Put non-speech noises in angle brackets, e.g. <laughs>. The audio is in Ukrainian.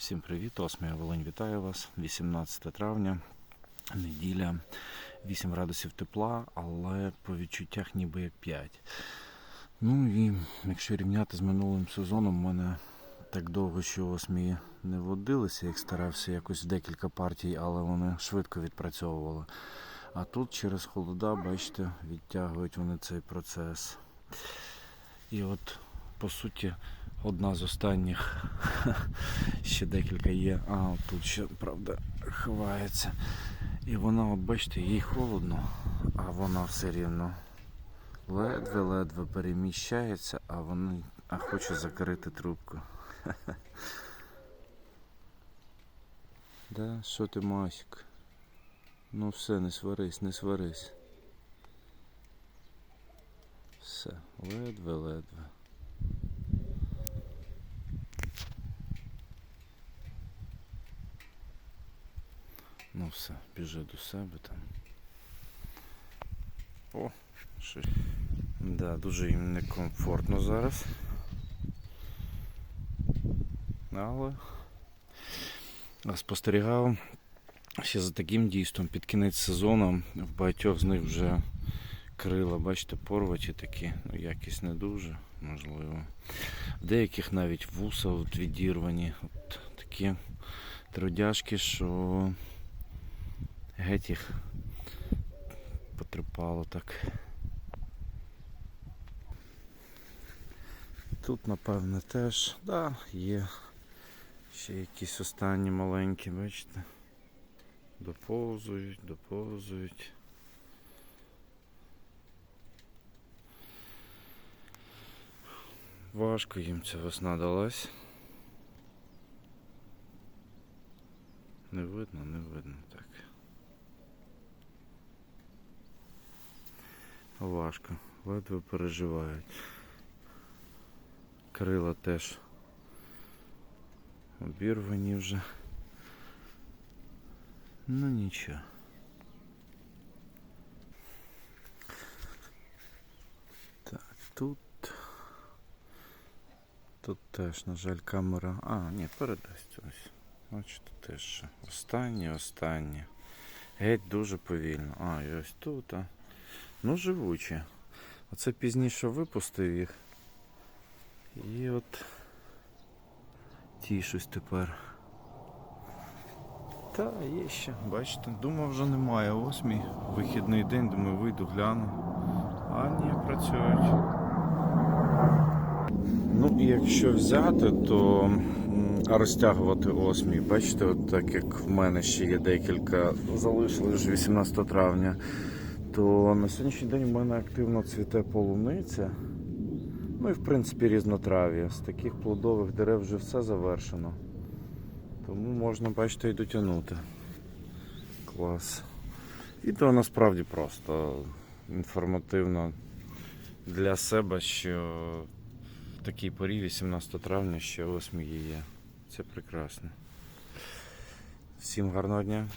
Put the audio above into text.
Всім привіт, Осмія Волинь вітаю вас. 18 травня, неділя, 8 градусів тепла, але по відчуттях ніби як 5. Ну і якщо рівняти з минулим сезоном, у мене так довго, що осмії не водилися, як старався якось декілька партій, але вони швидко відпрацьовували. А тут через холода, бачите, відтягують вони цей процес. І от, по суті, одна з останніх <laughs> ще декілька є. А тут ще, правда, ховається. І вона, от бачите, їй холодно, а вона все рівно ледве-ледве переміщається, а вона а хоче закрити трубку. <laughs> Да, що ти Масік? Ну все, не сварись, не сварись. Все, ледве-ледве. Ну все, біжи до себе там. О, щось. Да, дуже їм некомфортно зараз. Але спостерігав ще за таким дійством під кінець сезону в багатьох з них вже крила, бачите, порваті такі, ну якість не дуже, можливо. Деяких навіть вуса от відірвані. От такі трудяшки, що геть їх потрепало так. Тут, напевне, теж, да, є ще якісь останні маленькі, бачите? Доповзують, доповзують. Важко їм ця весна далась. Не видно, не видно так. Важко, ледве переживають. Крила теж обірвані вже. Ну нічого. Так, тут. Тут теж, на жаль, камера. А, ні, передасть ось. Бачите, теж ще. Останнє, останнє. Геть дуже повільно. А, і ось тут. А. Ну, живучі. Оце пізніше випустив їх. І от тішусь тепер. Та, є ще, бачите, думав вже немає. Ось мій вихідний день, думаю, вийду, гляну. А ні, працюють. Ну якщо взяти, то м, розтягувати осмій, бачите, от так як в мене ще є декілька, залишилось ж 18 травня, то на сьогоднішній день в мене активно цвіте полуниця. Ну і в принципі різнотрав'я. З таких плодових дерев вже все завершено. Тому можна, бачите, і дотягнути. Клас. Відео насправді просто інформативно для себе, що в такій порі 18 травня ще осмії є. Це прекрасно. Всім гарного дня.